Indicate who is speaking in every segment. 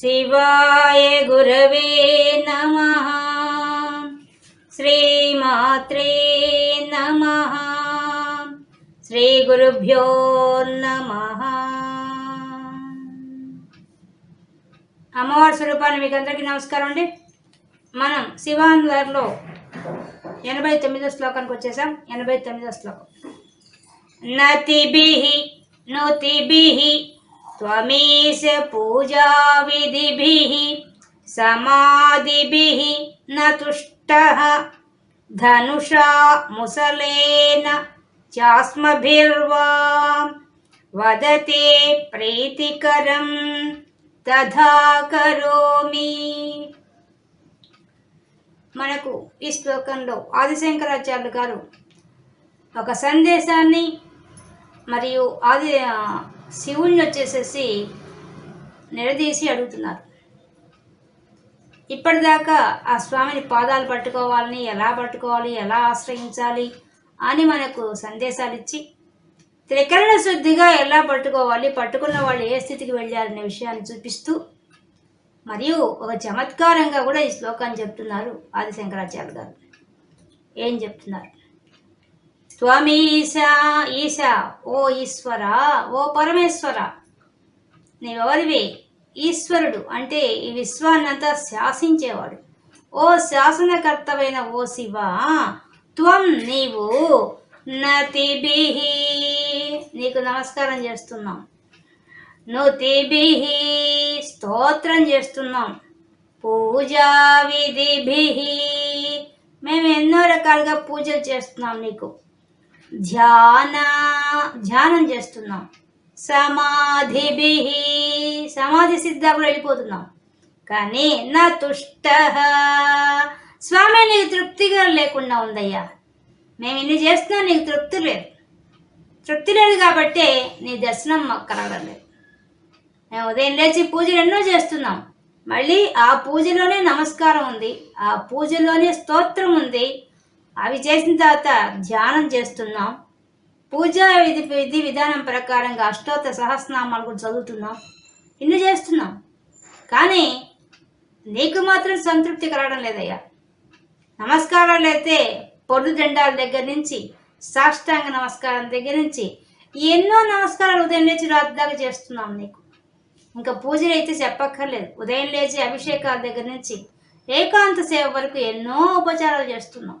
Speaker 1: శివాయ గురవే నమ. శ్రీమాత్రే నమ. శ్రీ గురుభ్యో నమ. అమ్మవారి స్వరూపాన్ని మీకు అందరికీ నమస్కారం అండి. మనం శివాంధ్రలో ఎనభై తొమ్మిదో శ్లోకానికి వచ్చేసాం. ఎనభై తొమ్మిదో శ్లోకం. నతిభిः నుతిభిः त्वमीश पूजाविधिभिः समाधिभिः न तुष्टः धनुषा मुसलेन चास्मभिर्वा वदते प्रीतिकरं तथा करोमि మనకు ఈ శ్లోకంలో ఆదిశంకరాచార్యులు గారు ఒక సందేశాన్ని మరియు ఆది ఆ, శివుణ్ణి వచ్చేసేసి నిలదీసి అడుగుతున్నారు. ఇప్పటిదాకా ఆ స్వామిని పాదాలు పట్టుకోవాలని ఎలా పట్టుకోవాలి ఎలా ఆశ్రయించాలి అని మనకు సందేశాలు ఇచ్చి త్రికరణ శుద్ధిగా ఎలా పట్టుకోవాలి పట్టుకున్న వాళ్ళు ఏ స్థితికి వెళ్ళారనే విషయాన్ని చూపిస్తూ మరియు ఒక చమత్కారంగా కూడా ఈ శ్లోకాన్ని చెప్తున్నారు ఆదిశంకరాచార్య గారు. ఏం చెప్తున్నారు? త్వమీశ ఈశ ఓ ఈశ్వర ఓ పరమేశ్వర. నీవెవరివి? ఈశ్వరుడు అంటే ఈ విశ్వాన్నంతా శాసించేవాడు. ఓ శాసనకర్తవైన ఓ శివ త్వం నీవు నతిబిహి నీకు నమస్కారం చేస్తున్నాం. నుతిబిహి స్తోత్రం చేస్తున్నాం. పూజా విధిభి. మేము ఎన్నో రకాలుగా పూజలు చేస్తున్నాం నీకు. ధ్యాన ధ్యానం చేస్తున్నాం. సమాధిభి సమాధి సిద్ధ కూడా వెళ్ళిపోతున్నాం. కానీ నా తుష్ట స్వామి నీకు తృప్తిగా లేకుండా ఉందయ్యా. మేము ఇన్ని చేస్తున్నాం నీకు తృప్తి లేదు. తృప్తి లేదు కాబట్టే నీ దర్శనం మాకు కలగలేదు మేము ఉదయం లేచి పూజలు ఎన్నో చేస్తున్నాం. మళ్ళీ ఆ పూజలోనే నమస్కారం ఉంది. ఆ పూజలోనే స్తోత్రం ఉంది. అవి చేసిన తర్వాత ధ్యానం చేస్తున్నాం. పూజా విధి విధి విధానం ప్రకారంగా అష్టోత్తర సహస్రనామాలు కూడా చదువుతున్నాం. ఇన్ని చేస్తున్నాం. కానీ నీకు మాత్రం సంతృప్తి కలగడం లేదయ్యా. నమస్కారాలు అయితే పొద్దు దండాల దగ్గర నుంచి సాష్టాంగ నమస్కారం దగ్గర నుంచి ఎన్నో నమస్కారాలు ఉదయం లేచి రాత్రి దాకా చేస్తున్నాం నీకు. ఇంకా పూజలు అయితే చెప్పక్కర్లేదు. ఉదయం లేచి అభిషేకాల దగ్గర నుంచి ఏకాంత సేవ వరకు ఎన్నో ఉపచారాలు చేస్తున్నాం.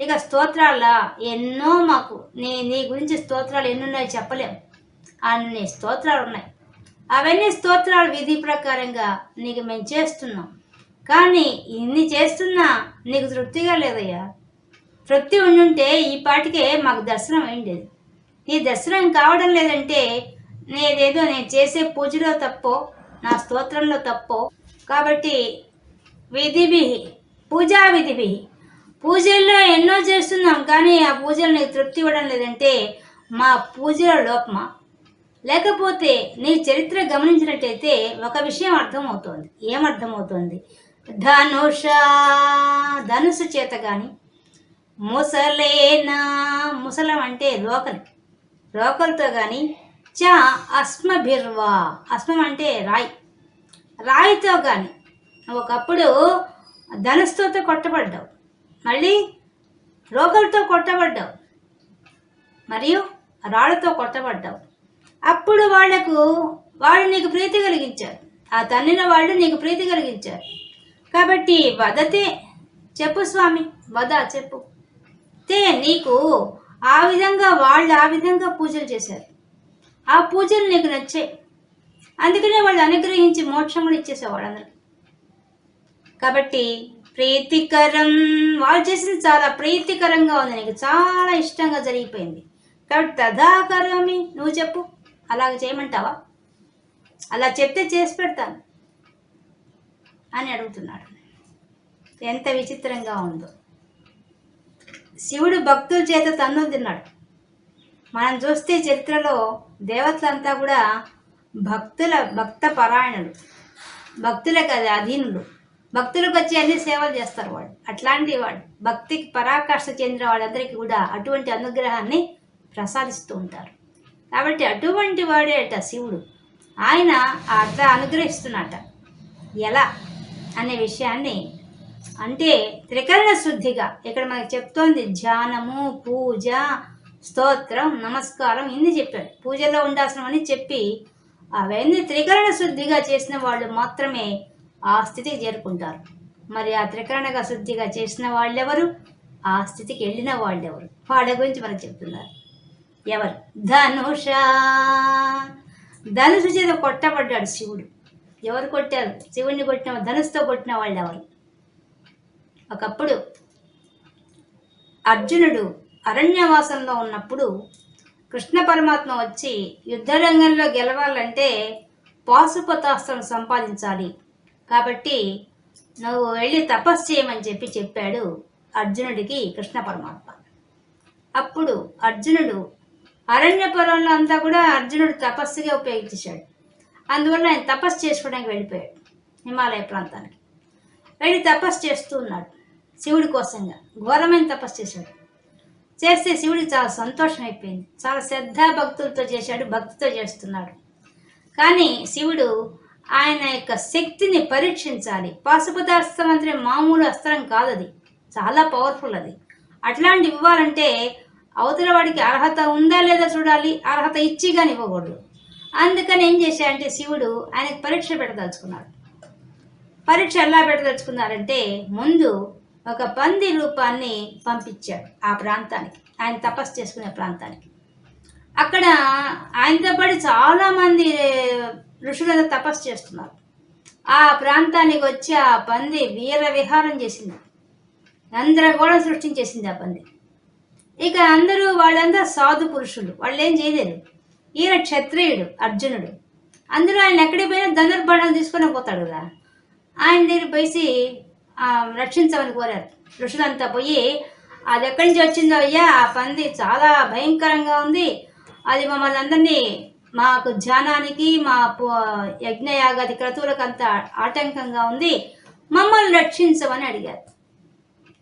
Speaker 1: ఇక స్తోత్రాల? ఎన్నో మాకు. నీ నీ గురించి స్తోత్రాలు ఎన్ని ఉన్నాయో చెప్పలేం. అన్ని స్తోత్రాలు ఉన్నాయి అవన్నీ స్తోత్రాలు విధి ప్రకారంగా నీకు మేము చేస్తున్నాం. కానీ ఇన్ని చేస్తున్నా నీకు తృప్తిగా లేదయ్యా? తృప్తి ఉండుంటే ఈ పాటికే మాకు దర్శనం అయిండేది. నీ దర్శనం కావడం లేదంటే నేదేదో నేను చేసే పూజలో తప్పో నా స్తోత్రంలో తప్పో. కాబట్టి విధిభి పూజా విధిభి పూజల్లో ఎన్నో చేస్తున్నాం కానీ ఆ పూజలు నీకు తృప్తి ఇవ్వడం లేదంటే మా పూజల లోపమా? లేకపోతే నీ చరిత్ర గమనించినట్టయితే ఒక విషయం అర్థమవుతోంది. ఏమర్థమవుతోంది ధనుష ధనుసు చేత కానీ ముసలేనా? ముసలం అంటే రోకలి రోకలతో కానీ చ అస్మభిర్వా. అస్మం అంటే రాయి. రాయితో కానీ ఒకప్పుడు ధనుస్తోతో కొట్టబడ్డావు. మళ్ళీ రోకలతో కొట్టబడ్డావు. మరియు రాళ్ళతో కొట్టబడ్డావు. అప్పుడు వాళ్ళకు వాళ్ళు నీకు ప్రీతి కలిగించారు ఆ తన్నిన వాళ్ళు నీకు ప్రీతి కలిగించారు. కాబట్టి వదతే చెప్పు స్వామి వద చెప్పు. తే నీకు ఆ విధంగా వాళ్ళు ఆ విధంగా పూజలు చేశారు. ఆ పూజలు నీకు నచ్చాయి. అందుకనే వాళ్ళు అనుగ్రహించి మోక్షం కూడా అందరికి కాబట్టి ప్రీతికరం. వాళ్ళు చేసింది చాలా ప్రీతికరంగా ఉంది. నీకు చాలా ఇష్టంగా జరిగిపోయింది. కాబట్టి తదాకరమి. నువ్వు చెప్పు. అలాగ చేయమంటావా? అలా చెప్తే చేసి పెడతాను అని అడుగుతున్నాడు. ఎంత విచిత్రంగా ఉందో. శివుడు భక్తుల చేత తన్ను తిన్నాడు. మనం చూస్తే చరిత్రలో దేవతలంతా కూడా భక్తుల భక్త పరాయణులు. భక్తులకు అది అధీనులు. భక్తులకు వచ్చి అన్ని సేవలు చేస్తారు వాళ్ళు. అట్లాంటి వాడు భక్తికి పరాకాష్ఠ చెందిన వాళ్ళందరికీ కూడా అటువంటి అనుగ్రహాన్ని ప్రసాదిస్తూ ఉంటారు. కాబట్టి అటువంటి వాడే అట శివుడు. ఆయన అట్లా అనుగ్రహిస్తున్నట. ఎలా? అనే విషయాన్ని అంటే త్రికరణ శుద్ధిగా ఇక్కడ మనకు చెప్తోంది ధ్యానము పూజ స్తోత్రం నమస్కారం ఇన్ని చెప్పాడు. పూజలో ఉండాల్సినవని చెప్పి అవన్నీ త్రికరణ శుద్ధిగా చేసిన వాళ్ళు మాత్రమే ఆ స్థితికి చేరుకుంటారు. మరి ఆ త్రికరణగా శుద్ధిగా చేసిన వాళ్ళెవరు? ఆ స్థితికి వెళ్ళిన వాళ్ళెవరు? వాళ్ళ గురించి మనకు చెప్తున్నారు. ఎవరు? ధనుష. ధనుసు చేత కొట్టబడ్డాడు శివుడు. ఎవరు కొట్టారు? శివుడిని కొట్టిన ధనుసుతో కొట్టిన వాళ్ళు ఎవరు ఒకప్పుడు అర్జునుడు అరణ్యవాసంలో ఉన్నప్పుడు కృష్ణ పరమాత్మ వచ్చి యుద్ధరంగంలో గెలవాలంటే పాశుపతాస్త్రం సంపాదించాలి. కాబట్టి నువ్వు వెళ్ళి తపస్సు చేయమని చెప్పి చెప్పాడు అర్జునుడికి కృష్ణ పరమాత్మ. అప్పుడు అర్జునుడు అరణ్యపురంలో అంతా కూడా అర్జునుడు తపస్సుగా ఉపయోగించాడు అందువల్ల ఆయన తపస్సు చేసుకోవడానికి వెళ్ళిపోయాడు హిమాలయ ప్రాంతానికి. వెళ్ళి తపస్సు చేస్తూ ఉన్నాడు శివుడి కోసంగా. ఘోరమైన తపస్సు చేశాడు. చేస్తే శివుడికి చాలా సంతోషం అయిపోయింది. చాలా శ్రద్ధా భక్తులతో చేశాడు భక్తితో చేస్తున్నాడు. కానీ శివుడు ఆయన యొక్క శక్తిని పరీక్షించాలి. పాశుపతాస్త్రం అంటే మామూలు అస్త్రం కాదు అది చాలా పవర్ఫుల్ అది. అట్లాంటి ఇవ్వాలంటే అవతల వాడికి అర్హత ఉందా లేదా చూడాలి. అర్హత ఇచ్చి కానీ ఇవ్వకూడదు. అందుకని ఏం చేశాడంటే శివుడు ఆయనకు పరీక్ష పెట్టదలుచుకున్నాడు. పరీక్ష ఎలా పెట్టదలుచుకున్నారంటే ముందు ఒక పంది రూపాన్ని పంపించాడు ఆ ప్రాంతానికి. ఆయన తపస్సు చేసుకునే ప్రాంతానికి. అక్కడ ఆయనతో పాటు చాలామంది ఋషులంతా తపస్సు చేస్తున్నారు. ఆ ప్రాంతానికి వచ్చి ఆ పంది వీర విహారం చేసింది. గందరగోళం సృష్టించేసింది ఆ పంది. ఇక అందరూ వాళ్ళంతా సాధు పురుషులు. వాళ్ళు ఏం చేయలేరు. ఈయన క్షత్రియుడు అర్జునుడు. అందులో ఆయన ఎక్కడికి పోయినా ధనుర్బాణాలు తీసుకొని పోతాడు కదా. ఆయన దగ్గర పోయి రక్షించమని కోరారు. ఋషులంతా పోయి అది ఎక్కడి నుంచి వచ్చిందో అయ్యా? ఆ పంది చాలా భయంకరంగా ఉంది. అది మమ్మల్ని అందరినీ మాకు ధ్యానానికి మా యజ్ఞయాగాది క్రతువులకు అంత ఆటంకంగా ఉంది. మమ్మల్ని రక్షించమని అడిగారు.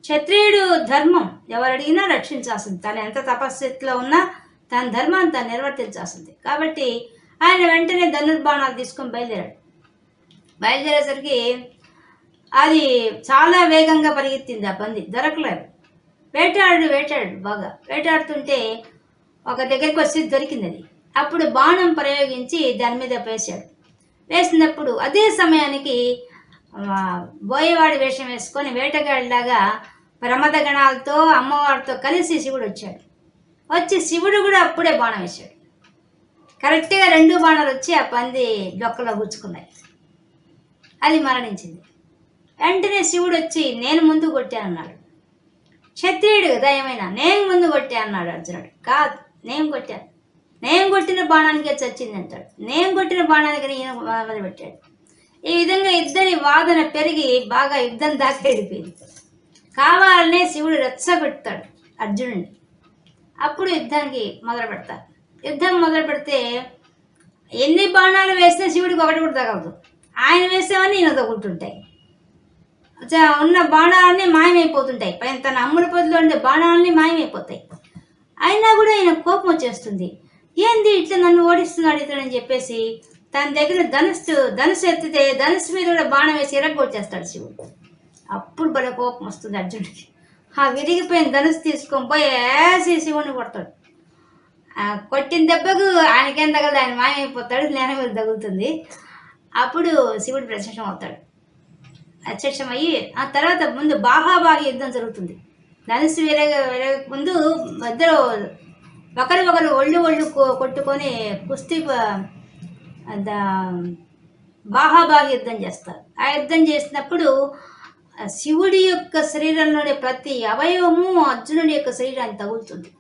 Speaker 1: క్షత్రియుడు ధర్మం ఎవరు అడిగినా రక్షించాల్సింది. తను ఎంత తపస్థితిలో ఉన్నా తన ధర్మాన్ని తను నిర్వర్తించాల్సింది. కాబట్టి ఆయన వెంటనే ధనుర్బాణాలు తీసుకొని బయలుదేరాడు. బయలుదేరేసరికి అది చాలా వేగంగా పరిగెత్తింది ఆ పంది దొరకలేదు. వేటాడు వేటాడు బాగా వేటాడుతుంటే ఒక దగ్గరికి వచ్చి దొరికింది అది. అప్పుడు బాణం ప్రయోగించి దాని మీద వేశాడు. వేసినప్పుడు అదే సమయానికి బోయవాడి వేషం వేసుకొని వేటగాడిలాగా ప్రమద గణాలతో అమ్మవారితో కలిసి శివుడు వచ్చాడు. వచ్చి శివుడు కూడా అప్పుడే బాణం వేశాడు. కరెక్ట్గా రెండు బాణాలు వచ్చి ఆ పంది డొక్కలో గుచ్చుకున్నాయి. అది మరణించింది. వెంటనే శివుడు వచ్చి నేను ముందు కొట్టానన్నాడు క్షత్రియుడు కదా ఏమైనా నేను ముందు కొట్టా అన్నాడు అర్జునుడు. కాదు నేను కొట్టాను నేను కొట్టిన బాణానికే చచ్చింది అంటాడు. నేను కొట్టిన బాణానికి ఈయన మొదలు పెట్టాడు. ఈ విధంగా ఇద్దరి వాదన పెరిగి బాగా యుద్ధం దాకా వెళ్ళిపోయింది. కావాలనే శివుడు రెచ్చగొడతాడు అర్జునుడిని. అప్పుడు యుద్ధానికి మొదలు పెడతారు. యుద్ధం మొదలు పెడితే ఎన్ని బాణాలు వేస్తే శివుడికి ఒకటి కూడా తగలదు. ఆయన వేసేవన్నీ ఈయన తగులుతుంటాయి. ఉన్న బాణాలన్నీ మాయమైపోతుంటాయి. పైన తన అమ్ముల పొద్దులో ఉండే బాణాలన్నీ మాయమైపోతాయి. అయినా కూడా ఆయన కోపం వచ్చేస్తుంది. ఏంది ఇట్లా నన్ను ఓడిస్తున్నాడు ఇతడని చెప్పేసి తన దగ్గర ధనుస్సు ధనుసు ఎత్తితే ధనుసు మీద కూడా బాణం వేసి ఎరగొట్టేస్తాడు శివుడు అప్పుడు భలే కోపం వస్తుంది అర్జునుడికి. ఆ విరిగిపోయిన ధనుసు తీసుకొని పోయి వేసి శివుడిని కొడతాడు. కొట్టిన దెబ్బకు ఆయనకేం తగలదు ఆయన మాయమైపోతాడు నేల మీద తగులుతుంది. అప్పుడు శివుడు ప్రత్యక్షం అవుతాడు. ప్రత్యక్షం అయ్యి ఆ తర్వాత ముందు బాహాబాహి యుద్ధం జరుగుతుంది. ధనుసు విరగ విరగ ముందు మధ్యలో ఒకరి ఒకరు ఒళ్ళు ఒళ్ళు కొట్టుకొని కుస్తీ ప- బాహాబాహి యుద్ధం చేస్తారు. ఆ యుద్ధం చేసినప్పుడు శివుడి యొక్క శరీరంలోని ప్రతి అవయవము అర్జునుడి యొక్క శరీరాన్ని తగులుతుంది.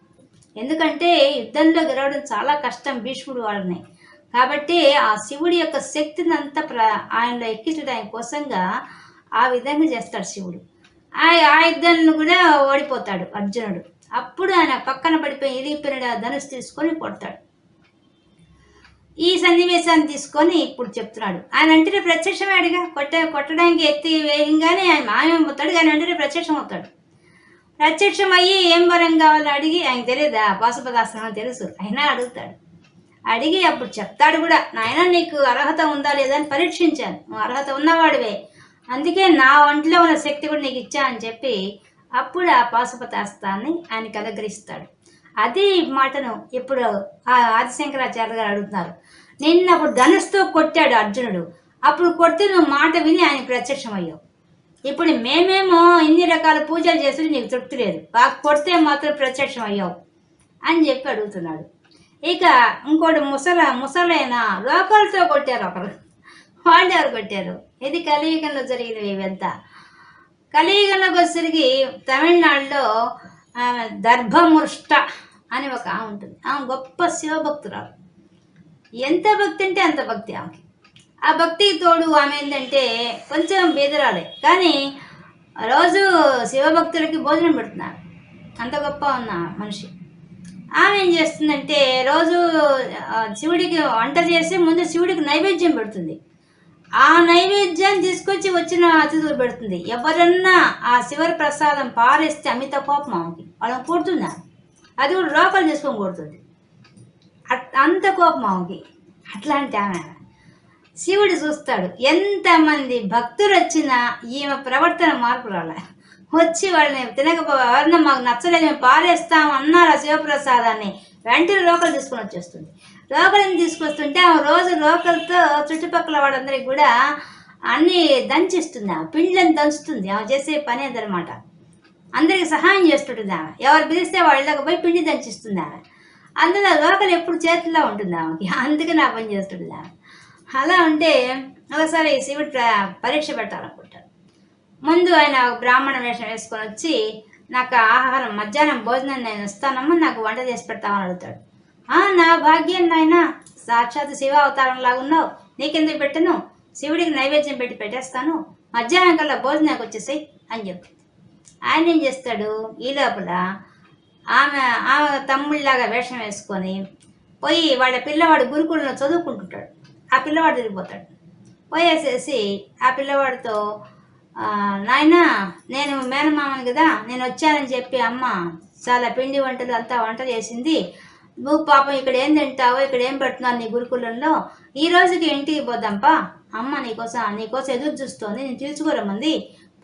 Speaker 1: ఎందుకంటే యుద్ధంలో గెలవడం చాలా కష్టం భీష్ముడు వాళ్ళని. కాబట్టి ఆ శివుడి యొక్క శక్తిని అంతా ప్ర ఆయనలో ఎక్కించడానికి కోసంగా ఆ విధంగా చేస్తాడు శివుడు. ఆ ఆ కూడా ఓడిపోతాడు అర్జునుడు. అప్పుడు ఆయన పక్కన పడిపోయి ఇరిగిపోయిన ధనుసు తీసుకొని కొడతాడు. ఈ సన్నివేశాన్ని తీసుకొని ఇప్పుడు చెప్తున్నాడు. ఆయన అంటే ప్రత్యక్షమేడుగా కొట్ట కొట్టడానికి ఎత్తి వేయంగానే ఆయన మాయమైపోతాడు కానీ అంటే ప్రత్యక్షం అవుతాడు. ప్రత్యక్షం అయ్యి ఏం వరం కావాలో అడిగి ఆయన తెలియదా పాశుపదాస్త్రం తెలుసు. అయినా అడుగుతాడు. అడిగి అప్పుడు చెప్తాడు కూడా నాయన నీకు అర్హత ఉందా లేదా అని పరీక్షించాను. నువ్వు అర్హత ఉన్నవాడివే. అందుకే నా ఒంట్లో ఉన్న శక్తి కూడా నీకు ఇచ్చా అని చెప్పి అప్పుడు ఆ పాశుపతాస్తాన్ని ఆయనకి కలగరిస్తాడు అదే మాటను ఇప్పుడు ఆ ఆదిశంకరాచార్య గారు అడుగుతున్నారు. నిన్న అప్పుడు ధనుస్తో కొట్టాడు అర్జునుడు. అప్పుడు కొడితే నువ్వు మాట విని ఆయన ప్రత్యక్షమయ్యావు. ఇప్పుడు మేమేమో ఇన్ని రకాల పూజలు చేసి నీకు తృప్తి లేదు. బాగా కొడితే మాత్రం ప్రత్యక్షం అయ్యావు అని చెప్పి అడుగుతున్నాడు. ఇక ఇంకోటి ముసల ముసలైన లోకలతో కొట్టారు ఒకరు. వాళ్ళు ఎవరు కొట్టారు? ఇది కలియుగంలో జరిగినవి ఇవంతా. కలియుగంలోకి తమిళనాడులో ఆమె దర్భముష్ట అని ఒక ఆమె ఉంటుంది. ఆమె గొప్ప శివభక్తురాలు. ఎంత భక్తి అంటే అంత భక్తి ఆమెకి. ఆ భక్తికి తోడు ఆమె ఏంటంటే కొంచెం బీదరాలే. కానీ రోజు శివభక్తులకి భోజనం పెడుతున్నారు. అంత గొప్ప ఉన్న మనిషి. ఆమె ఏం చేస్తుందంటే రోజు శివుడికి వంట చేసి ముందు శివుడికి నైవేద్యం పెడుతుంది. ఆ నైవేద్యాన్ని తీసుకొచ్చి వచ్చిన అతిథులు పెడుతుంది. ఎవరన్నా ఆ శివరి ప్రసాదం పారేస్తే అమిత కోపం ఆమెకి. వాళ్ళని కొడుతుందా? అది కూడా లోపల తీసుకొని కొడుతుంది. అంత కోపం ఆమెకి. అట్లాంటి ఆమె. శివుడు చూస్తాడు. ఎంతమంది భక్తులు వచ్చినా ఈమె ప్రవర్తన మార్పు రాలే. వచ్చి వాళ్ళని తినకపో ఎవరన్నా మాకు నచ్చలేదు మేము పారేస్తాం అన్నారు ఆ శివప్రసాదాన్ని. వెంటనే లోకల్ తీసుకొని వచ్చేస్తుంది. లోకల్ని తీసుకొస్తుంటే ఆమె రోజు లోకల్తో చుట్టుపక్కల వాళ్ళందరికీ కూడా అన్ని దంచిస్తుంది ఆ పిండ్లను దంచుతుంది ఆమె చేసే పని అదనమాట. అందరికి సహాయం చేస్తుంటుంది ఆమె. ఎవరు పిలిస్తే వాళ్ళకి పోయి పిండి దంచిస్తుంది ఆమె. అందులో లోకల్ ఎప్పుడు చేతుల్లో ఉంటుంది ఆమెకి. అందుకే నా పని చేస్తుంది ఆమె. అలా ఉంటే ఒకసారి శివుడు పరీక్ష పెట్టాలనుకుంటాడు ముందు ఆయన బ్రాహ్మణ వేషం వేసుకొని వచ్చి నాకు ఆహారం మధ్యాహ్నం భోజనం నేను ఇస్తానమ్మా నాకు వంట చేసి పెడతామని అడుగుతాడు. "ఆ, నా భాగ్యం నాయన. సాక్షాత్ శివ అవతారం ఉన్నావు. నీకెందుకు పెట్టను? శివుడికి నైవేద్యం పెట్టి పెట్టేస్తాను. మధ్యాహ్నం కల్లా భోజనానికి వచ్చేసాయి అని చెప్పి. ఆయన ఏం చేస్తాడు? ఈ లోపల ఆమె ఆమె తమ్ముళ్ళలాగా వేషం వేసుకొని పోయి వాళ్ళ పిల్లవాడు గురుకులను చదువుకుంటుంటాడు. ఆ పిల్లవాడు తిరిగిపోతాడు. పోయేసేసి ఆ పిల్లవాడితో నాయన నాయనా నేను మేనమామని కదా నేను వచ్చానని చెప్పి అమ్మ చాలా పిండి వంటలు అంతా వంట చేసింది. నువ్వు పాపం ఇక్కడ ఏం తింటావో ఇక్కడ ఏం పెడుతున్నావు నీ గురుకులంలో? ఈ రోజుకి ఇంటికి పోదాంపా. అమ్మ నీకోసం నీకోసం ఎదురు చూస్తోంది. నేను తీసుకురమ్మంది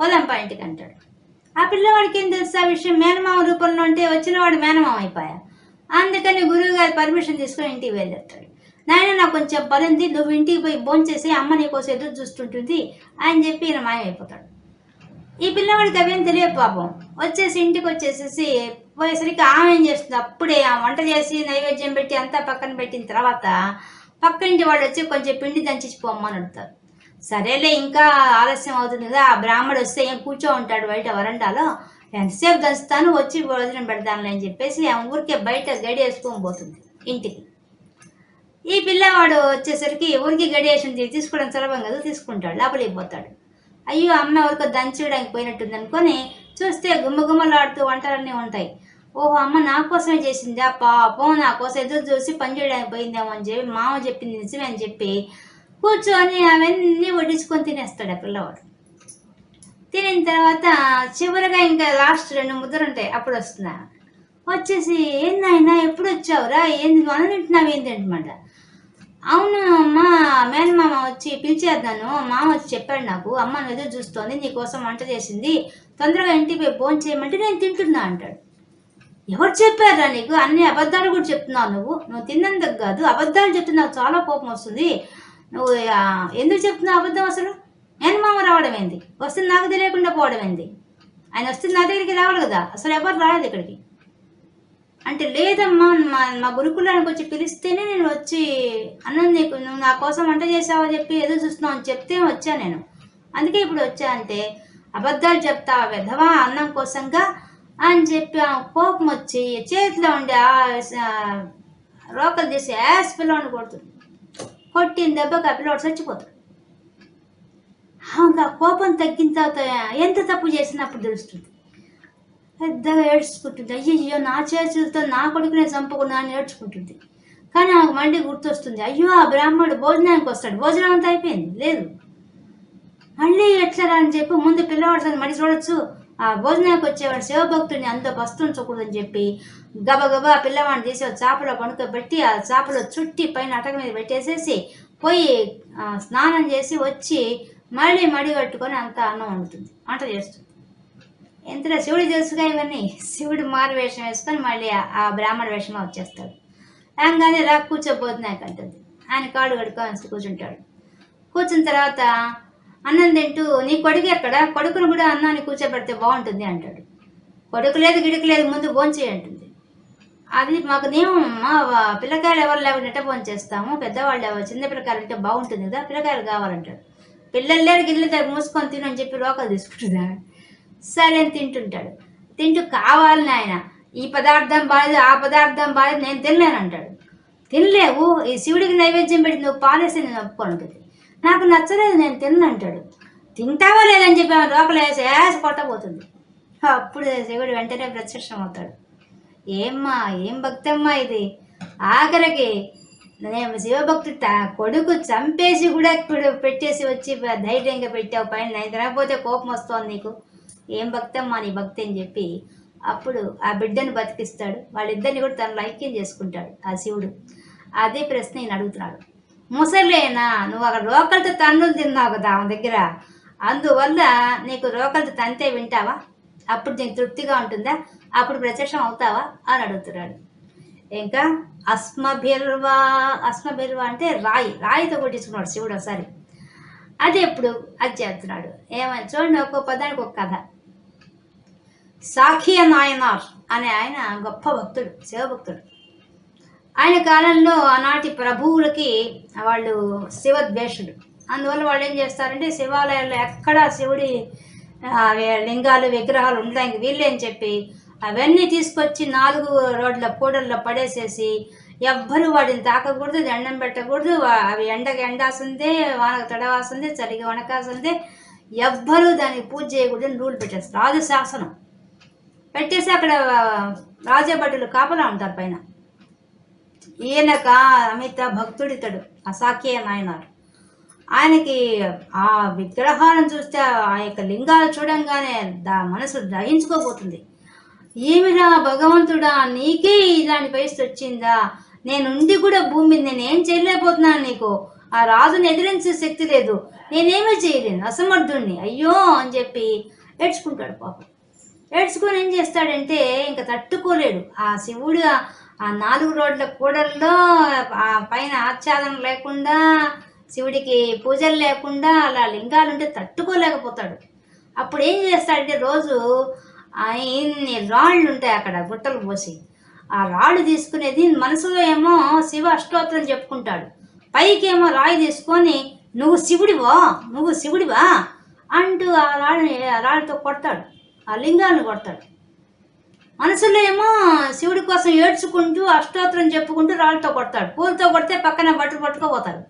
Speaker 1: పోదాంపా ఇంటికి అంటాడు. ఆ పిల్లవాడికి ఏం తెలుసు? ఆ విషయం మేనమామ రూపంలో ఉంటే వచ్చినవాడు మేనమామ అయిపోయా? అందుకని గురువు గారి పర్మిషన్ తీసుకుని ఇంటికి వెళ్ళేస్తాడు నాయన నాకు కొంచెం పని ఉంది నువ్వు ఇంటికి పోయి భోంచేసి అమ్మ నీకోసం ఎదురు చూస్తుంటుంది అని చెప్పి ఈయన మాయమైపోతాడు. ఈ పిల్లవాడికి అవేం తెలియదు పాపం. వచ్చేసి ఇంటికి వచ్చేసేసి పోయేసరికి ఆమె ఏం చేస్తుంది? అప్పుడే ఆ వంట చేసి నైవేద్యం పెట్టి అంతా పక్కన పెట్టిన తర్వాత పక్క ఇంటి వచ్చి కొంచెం పిండి దంచిపోమ్మని అడుగుతారు. సరేలే ఇంకా ఆలస్యం అవుతుంది కదా ఆ బ్రాహ్మడు వస్తే ఏం కూర్చో ఉంటాడు బయట వరండాలో. ఎంతసేపు దంచుతాను వచ్చి భోజనం పెడతానులే అని చెప్పేసి ఆ ఊరికే బయట గడి వేసుకొని పోతుంది ఇంటికి. ఈ పిల్లవాడు వచ్చేసరికి ఊరికి గడి వేసి తీసుకోవడం సులభం కదా తీసుకుంటాడు లోపలిపోతాడు అయ్యో అమ్మ ఎవరికో దంచడానికి పోయినట్టుంది అనుకొని చూస్తే గుమ్మగుమ్మలాడుతూ వంటలన్నీ ఉంటాయి. ఓహో అమ్మ నా కోసమే చేసిందా. పాపం నా కోసం ఎదురు చూసి పని చేయడానికి పోయిందేమో అని చెప్పి మామ చెప్పింది నిజమే అని చెప్పి కూర్చొని అవన్నీ వడ్డించుకొని తినేస్తాడు ఆ పిల్లవాడు. తినిన తర్వాత చివరిగా ఇంకా లాస్ట్ రెండు ముద్దలు ఉంటాయి. అప్పుడు వస్తున్నా వచ్చేసి ఏందైనా ఎప్పుడు వచ్చావురా? ఏంది మనం తింటున్నావు ఏంది? అంటమాట అవును అమ్మ మేనమామ వచ్చి పిలిచేద్దాను. మామ వచ్చి చెప్పాడు నాకు. అమ్మ నువ్వు ఎదురు చూస్తోంది నీకోసం వంట చేసింది. తొందరగా ఇంటికి పోయి భోజనం చేయమంటే నేను తింటున్నా అంటాడు. ఎవరు చెప్పారా నీకు? అన్ని అబద్ధాలు కూడా చెప్తున్నావు నువ్వు. నువ్వు తిన్నందుకు కాదు. అబద్ధాలు చెప్తున్నావు చాలా కోపం వస్తుంది. నువ్వు ఎందుకు చెప్తున్నావు అబద్ధం అసలు? నేను మామ రావడం ఏంది? వస్తుంది నాకు తెలియకుండా పోవడం ఏంది? ఆయన వస్తుంది నా దగ్గరికి రావాలి కదా. అసలు ఎవరు రాలేదు ఇక్కడికి? అంటే లేదమ్మా మా మా గురుకులానికి వచ్చి పిలిస్తేనే నేను వచ్చి అన్నం నీకు నువ్వు నా కోసం వంట చేసావని చెప్పి ఎదురు చూస్తున్నావు అని చెప్తే వచ్చా నేను. అందుకే ఇప్పుడు వచ్చా అంటే అబద్ధాలు చెప్తావా వెధవా? అన్నం కోసంగా అని చెప్పి ఆమె కోపం వచ్చి చేతిలో ఉండే రోకలు తీసి యాస్ పిల్లవాడిని కొడుతుంది. కొట్టిన దెబ్బకి ఆ పిల్లవాడు చచ్చిపోతాడు. ఇంకా కోపం తగ్గిన తర్వాత ఎంత తప్పు చేసినప్పుడు తెలుస్తుంది. పెద్దగా ఏడ్చుకుంటుంది. అయ్యయ్యో నా చేతులతో నా కొడుకునే చంపుకున్నా అని ఏడ్చుకుంటుంది. కానీ ఆమెకు మళ్ళీ గుర్తొస్తుంది. అయ్యో ఆ బ్రాహ్మణుడు భోజనానికి వస్తాడు. భోజనం అంతా అయిపోయింది. లేదు. మళ్ళీ ఎట్లా అని చెప్పి ముందు పిల్లవాడు మళ్ళీ చూడొచ్చు. ఆ భోజనానికి వచ్చేవాడు శివభక్తుడిని అంత పస్తుంచకూడదని చెప్పి గబగబా పిల్లవాడిని తీసి చేపలో చాపలో పెట్టి ఆ చేపలో చుట్టి పైన అటక మీద పెట్టేసేసి పోయి స్నానం చేసి వచ్చి మళ్ళీ మడి కట్టుకొని అంత అన్నం వండుతుంది. వంట చేస్తుంది. ఇంతలో శివుడు తెలుసుగా ఇవన్నీ? శివుడు మారు వేషం వేసుకొని మళ్ళీ ఆ- బ్రాహ్మణ వేషంలో వచ్చేస్తాడు. రాగానే రా కూర్చోబోతున్నాయి అంటుంది. ఆయన కాళ్ళు కడుక్కొని కూర్చుంటాడు. కూర్చున్న తర్వాత అన్నం తింటూ నీ కొడుకు ఎక్కడ? కొడుకును కూడా అన్నాన్ని కూర్చోబెడితే బాగుంటుంది అంటాడు. కొడుకు లేదు గిడుకు లేదు ముందు భోంచేయి అంటుంది. అది మాకు నియమం మా పిల్లకాయలు ఎవరు లేకుండా భోంచేస్తాము చేస్తాము పెద్దవాళ్ళు ఎవరు చిన్న పిల్లకాయలు అంటే బాగుంటుంది కదా పిల్లకాయలు కావాలంటాడు. పిల్లలు లేరు గిల్లలు దగ్గర మూసుకొని తిను అని చెప్పి లోకలు తీసుకుంటుంది? సరే అని తింటుంటాడు. తింటూ కావాలని ఆయన ఈ పదార్థం బాగాలేదు ఆ పదార్థం బాగాలేదు నేను తినలేను అంటాడు. తినలేవు ఈ శివుడికి నైవేద్యం పెట్టి నువ్వు పాలేసి నేను ఒప్పుకుంటుంది నాకు నచ్చలేదు నేను తిన్నంటాడు. తింటావా లేదని చెప్పి ఆమె లోపల వేసి వేసి కొట్టబోతుంది. అప్పుడు శివుడు వెంటనే ప్రత్యక్షం అవుతాడు ఏమ్మా ఏం భక్తమ్మా ఇది? ఆఖరికి నేను శివభక్తి కొడుకు చంపేసి కూడా ఇప్పుడు పెట్టేసి వచ్చి ధైర్యంగా పెట్టావు. పైన నేను తినకపోతే కోపం వస్తోంది నీకు. ఏం భక్తమ్మా నీ భక్తి అని చెప్పి అప్పుడు ఆ బిడ్డను బతికిస్తాడు. వాళ్ళిద్దరిని కూడా తను లైక్యం చేసుకుంటాడు ఆ శివుడు. అదే ప్రశ్న నేను అడుగుతున్నాడు. ముసలేనా? నువ్వు అక్కడ రోకలితో తన్నులు తిన్నావు కదా ఆమె దగ్గర. అందువల్ల నీకు రోకలితో తంతే వింటావా? అప్పుడు నీకు తృప్తిగా ఉంటుందా? అప్పుడు ప్రత్యక్షం అవుతావా? అని అడుగుతున్నాడు. ఇంకా అస్మభిర్వా అస్మభిర్వా అంటే రాయి రాయితో కొట్టించుకున్నాడు శివుడు ఒకసారి. అది ఎప్పుడు? అది చేస్తున్నాడు. ఏమని? చూడండి ఒక్కో పదానికి ఒక కథ. సాఖియ నాయనార్ అనే ఆయన గొప్ప భక్తుడు శివభక్తుడు. ఆయన కాలంలో ఆనాటి ప్రభువులకి వాళ్ళు శివద్వేషుడు అందువల్ల వాళ్ళు ఏం చేస్తారంటే శివాలయాల్లో ఎక్కడా శివుడి లింగాలు విగ్రహాలు ఉండడానికి వీళ్ళని చెప్పి అవన్నీ తీసుకొచ్చి నాలుగు రోడ్ల కూడల్లో పడేసేసి ఎవ్వరు వాటిని తాకకూడదు దండం పెట్టకూడదు అవి ఎండకి ఎండాల్సిందే వానకు తడవాల్సిందే చలికి వణకాల్సిందే ఎవ్వరూ దానికి పూజ చేయకూడదని రూల్ పెట్టేస్తారు. రాజు శాసనం. పెట్టేసి అక్కడ రాజభటులు కాపలా ఉంటారు పైన. ఈయనక అమిత భక్తుడితడు అసాఖ్య నాయనారు ఆయనకి ఆ విగ్రహాలను చూస్తే ఆ యొక్క లింగాలు చూడంగానే దా మనసు దహించుకోబోతుంది ఏమిరా భగవంతుడా నీకే ఇలాంటి పరిస్థితి వచ్చిందా? నేనుండి కూడా భూమి మీద నేనేం చేయలేకపోతున్నాను నీకు? ఆ రాజుని ఎదిరించే శక్తి లేదు. నేనేమీ చేయలేను అసమర్థుణ్ణి. అయ్యో అని చెప్పి ఏడ్చుకుంటాడు పాపం. ఏడ్చుకొని ఏం చేస్తాడంటే ఇంకా తట్టుకోలేడు. ఆ శివుడు ఆ- నాలుగు రోడ్ల కూడల్లో ఆ పైన ఆచ్ఛాదన లేకుండా శివుడికి పూజలు లేకుండా అలా లింగాలు ఉంటే తట్టుకోలేకపోతాడు. అప్పుడు ఏం చేస్తాడంటే రోజు ఇన్ని రాళ్ళు ఉంటాయి అక్కడ గుట్టలు పోసి. ఆ రాళ్ళు తీసుకునేది మనసులో ఏమో శివ అష్టోత్తరం చెప్పుకుంటాడు. పైకి ఏమో రాయి తీసుకొని నువ్వు శివుడివా? నువ్వు శివుడివా? అంటూ ఆ రాళ్ళని ఆ రాళ్ళతో కొడతాడు. ఆ లింగాన్ని కొడతాడు. మనసులో ఏమో శివుడి కోసం ఏడ్చుకుంటూ అష్టోత్తరం చెప్పుకుంటూ రాళ్ళతో కొడతాడు. పూలతో కొడితే పక్కన బట్టలు పట్టుకోపోతారు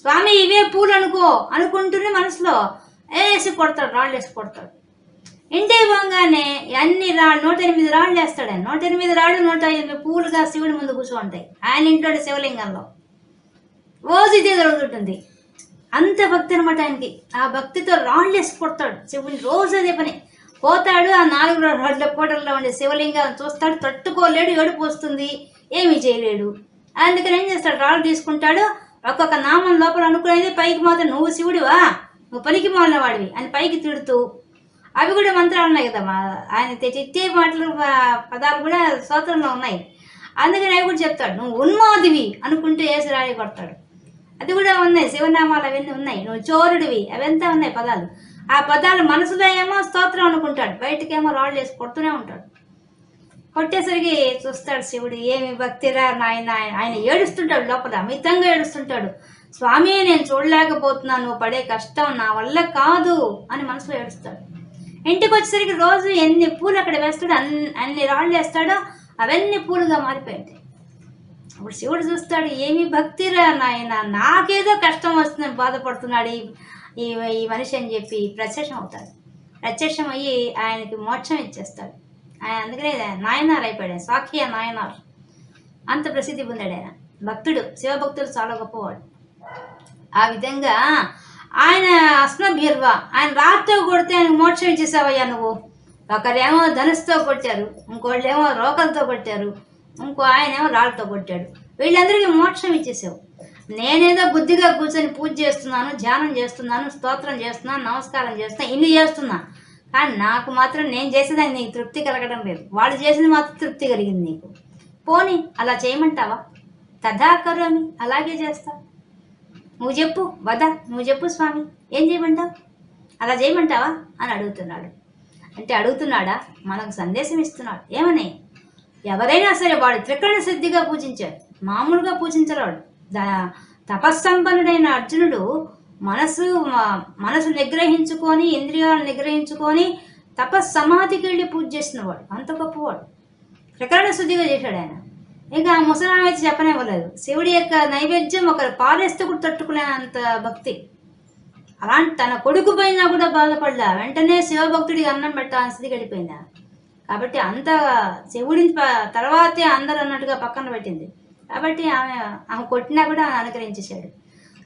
Speaker 1: స్వామి ఇవే పూలు అనుకో అనుకుంటూనే మనసులో వేసి కొడతాడు రాళ్ళు వేసి కొడతాడు. ఇంటికి ఇవ్వగానే అన్ని రాళ్ళు నూట ఎనిమిది రాళ్ళు వేస్తాడు. ఆయన నూట ఎనిమిది రాళ్ళు నూట ఎనిమిది పూలుగా శివుడి ముందు కూర్చుంటాయి. ఆయన ఇంట్లో శివలింగంలో. రోజు ఇదే జరుగుతుంటుంది. అంత భక్తి అనమాట ఆయనకి. ఆ భక్తితో రాళ్ళు వేసి కొడతాడు శివుని. రోజు అదే పని. పోతాడు ఆ నాలుగు రోడ్ల కోటల్లో ఉండే శివలింగాన్ని చూస్తాడు తట్టుకోలేడు ఏడుపు వస్తుంది ఏమీ చేయలేడు. అందుకని ఏం చేస్తాడు? రాళ్ళు తీసుకుంటాడు ఒక్కొక్క నామం లోపల అనుకునేది పైకి మాత్రం నువ్వు శివుడివా? నువ్వు పనికి మాలిన వాడివి అని పైకి తిడుతూ. అవి కూడా మంత్రాలు ఉన్నాయి కదా మా ఆయన తిట్టే మాటలు పదాలు కూడా స్తోత్రంలో ఉన్నాయి. అందుకని అవి కూడా చెప్తాడు. నువ్వు ఉన్మాదివి అనుకుంటూ వేసి రాయి కొడతాడు. అది కూడా ఉన్నాయి. శివనామాలు అవన్నీ ఉన్నాయి. నువ్వు చోరుడివి. అవంతా ఉన్నాయి పదాలు? ఆ పదాలు మనసులో ఏమో స్తోత్రం అనుకుంటాడు. బయటకేమో రాళ్ళు వేసి కొడుతూనే ఉంటాడు. కొట్టేసరికి చూస్తాడు శివుడు ఏమి భక్తిరా నాయన ఆయన ఏడుస్తుంటాడు లోపల అమితంగా ఏడుస్తుంటాడు. స్వామి నేను చూడలేకపోతున్నాను. నువ్వు పడే కష్టం నా వల్ల కాదు అని మనసులో ఏడుస్తాడు. ఇంటికి వచ్చేసరికి రోజు ఎన్ని పూలు అక్కడ వేస్తాడో అన్ని అన్ని రాళ్ళు వేస్తాడో అవన్నీ పూలుగా మారిపోయింది. అప్పుడు శివుడు చూస్తాడు ఏమి భక్తిరా నాయన. నాకేదో కష్టం వస్తుందని బాధపడుతున్నాడు. ఈ ఈ మనిషి అని చెప్పి ప్రత్యక్షం అవుతాడు. ప్రత్యక్షం అయ్యి ఆయనకి మోక్షం ఇచ్చేస్తాడు. ఆయన అందుకనే నాయనార్ అయిపోయాడు. ఆయన. నాయనార్. అంత ప్రసిద్ధి పొందాడు ఆయన. భక్తుడు శివభక్తుడు చాలా గొప్పవాడు. ఆ విధంగా ఆయన అస్మభీర్వ ఆయన రాత్తో కొడితే ఆయన మోక్షం ఇచ్చేసావయ్యా నువ్వు. ఒకరేమో ధనుస్తో కొట్టారు ఇంకోళ్ళేమో రోకలతో కొట్టారు ఇంకో ఆయనేమో రాళ్ళతో కొట్టాడు. వీళ్ళందరికీ మోక్షం ఇచ్చేసావు. నేనేదో బుద్ధిగా కూర్చొని పూజ చేస్తున్నాను ధ్యానం చేస్తున్నాను స్తోత్రం చేస్తున్నాను నమస్కారం చేస్తున్నాను ఇన్ని చేస్తున్నా. కానీ నాకు మాత్రం నేను చేసేదాన్ని నీకు తృప్తి కలగడం లేదు. వాళ్ళు చేసింది మాత్రం తృప్తి కలిగింది నీకు. పోని అలా చేయమంటావా? తథాకరోమి అలాగే చేస్తా. నువ్వు చెప్పు వద నువ్వు చెప్పు స్వామి ఏం చేయమంటావు? అలా చేయమంటావా? అని అడుగుతున్నాడు. అంటే అడుగుతున్నాడా? మనకు సందేశం ఇస్తున్నాడు. ఏమని? ఎవరైనా సరే వాడు త్రికరణ సిద్ధిగా పూజించాడు. మామూలుగా పూజించరాడు. తపస్సంపన్నుడైన అర్జునుడు మనసు మనసు నిగ్రహించుకొని ఇంద్రియాలను నిగ్రహించుకొని తపస్సమాధికి వెళ్ళి పూజ చేసినవాడు అంత గొప్పవాడు. ప్రకరణ శుద్ధిగా చేశాడు ఆయన. ఇంకా ఆ ముసలామె అయితే చెప్పనివ్వలేదు. శివుడి యొక్క నైవేద్యం ఒకరు పారేస్తే కూడా తట్టుకునేంత భక్తి. అలాంటి తన కొడుకు పోయినా కూడా బాధపడ్డా. వెంటనే శివభక్తుడికి అన్నం పెట్టాల్సిన స్థితికి వెళ్ళిపోయిందా కాబట్టి అంత శివుడిని తర్వాతే అందరు అన్నట్టుగా పక్కన పెట్టింది. కాబట్టి ఆమె ఆమె కొట్టినా కూడా ఆయన అనుకరించేశాడు.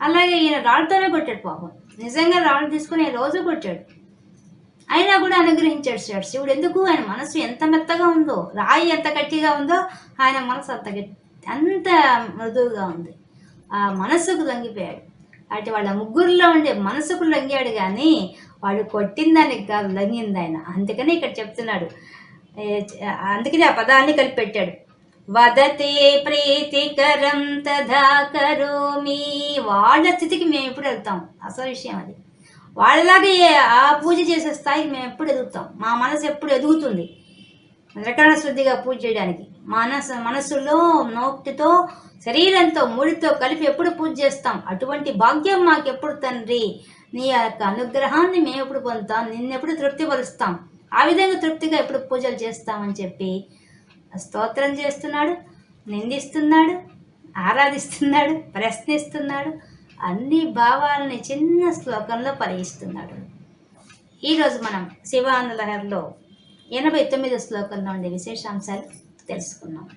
Speaker 1: అలాగే ఈయన రాళ్ళతోనే కొట్టాడు పాపం. నిజంగా రాళ్ళు తీసుకుని రోజు కొట్టాడు. అయినా కూడా అనుగ్రహించాడు సార్. శివుడు ఎందుకు? ఆయన మనసు ఎంత మెత్తగా ఉందో రాయి ఎంత గట్టిగా ఉందో ఆయన మనసు అంత గట్టి అంత మృదువుగా ఉంది. ఆ మనసుకు లొంగిపోయాడు. అటు వాళ్ళ ముగ్గురులో ఉండే మనసుకు లొంగాడు కానీ వాడు కొట్టిన దానికి కాదు లొంగింది ఆయన. అందుకని ఇక్కడ చెప్తున్నాడు. అందుకనే అందుకని ఆ పదాన్ని కలిపి పెట్టాడు వదతే ప్రీతికరం తథా కరోమి. వాళ్ళ స్థితికి మేము ఎప్పుడు వెళ్తాం? అసలు విషయం అది. వాళ్ళలాగే ఆ పూజ చేసే స్థాయికి మేము ఎప్పుడు ఎదుగుతాం? మా మనసు ఎప్పుడు ఎదుగుతుంది? రకరణ శుద్ధిగా పూజ చేయడానికి. మనసు మనసులో నోక్తితో శరీరంతో మూడితో కలిపి ఎప్పుడు పూజ చేస్తాం? అటువంటి భాగ్యం మాకెప్పుడు తండ్రి? నీ యొక్క అనుగ్రహాన్ని మేము ఎప్పుడు పొందుతాం? నిన్నెప్పుడు తృప్తిపరుస్తాం? ఆ విధంగా తృప్తిగా ఎప్పుడు పూజలు చేస్తామని చెప్పి స్తోత్రం చేస్తున్నాడు నిందిస్తున్నాడు ఆరాధిస్తున్నాడు ప్రశ్నిస్తున్నాడు అన్ని భావాలని చిన్న శ్లోకంలో పరిగిస్తున్నాడు. ఈరోజు మనం శివానందలహర్లో ఎనభై తొమ్మిదో శ్లోకంలో ఉండే విశేషాంశాలు తెలుసుకున్నాం.